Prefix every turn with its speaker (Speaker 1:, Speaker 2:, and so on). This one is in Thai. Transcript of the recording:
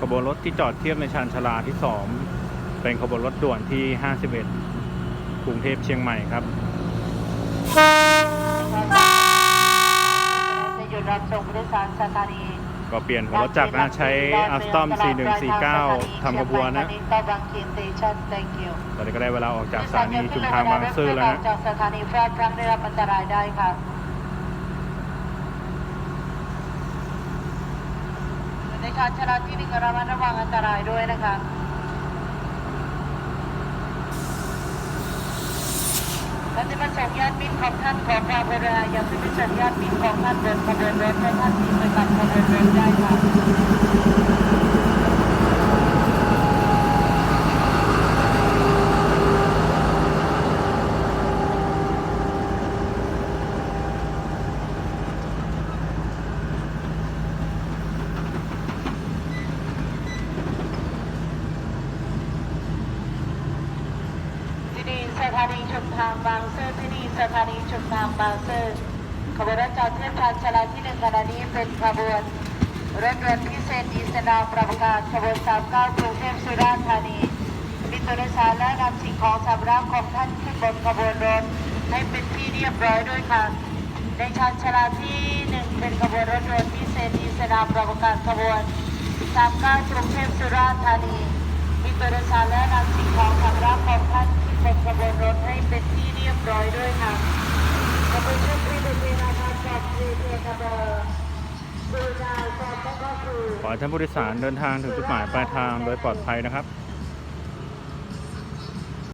Speaker 1: ขบวนรถที่จอดเทียบในชานชาลาที่ 2 เป็นขบวนรถด่วนที่ 51 กรุงเทพเชียงใหม่ครับ
Speaker 2: จะหยุดรับส่งผู้โดยสารสถานี
Speaker 1: ก็เปลี่ยนหัวรถจักรนะใช้อัสตอม 4149 ทำขบวนนะ
Speaker 2: ต่อบางเขียน station thank you
Speaker 1: ตอนนี้ก็ได้เวลาออกจากสถานีชุมทางบางซื่อแล้วนะ
Speaker 2: จากสถานีพลาดพลั้งได้รับอันตรายได้ค่ะ ในชาชาลาที่หนึ่งระมัดระวังอันตรายด้วยนะคะและจะมาส่งญาติมิตรของท่านขอความกรุณาอย่าเพิ่งไปส่งญาติมิตรของท่านบนขบวนรถและท่านมีไปกับขบวนรถได้ค่ะ ที่นี่ สถานีชุมทางบางซื่อที่นี่สถานีชุมทางบางซื่อขบวนรถจอดเทียบชานชาลาที่หนึ่งขณะนี้เป็นขบวนรถด่วนพิเศษอีสนาประกาศขบวน39กรุงเทพสุราษฎร์ธานีมีตัวโดยสารและนำสิ่งของสำรับของท่านขึ้นบนขบวนรถให้เป็นที่เรียบร้อยด้วยค่ะ ในชานชาลาที่หนึ่งเป็นขบวนรถด่วนพิเศษอีสนาประกาศขบวน39กรุงเทพสุราษฎร์ธานีมีตัวโดยสาร รถให้เป็นที่เรียบร้อยด้วยค่ะขบวนรถที่เป็นเวลาทางจากเรือเรือขบวนดูดาวกองก็คือ
Speaker 1: ขอให้ท่านผู้โดยสารเดินทางถึงจุดหมายปลายทางโดยปลอดภัยนะครับ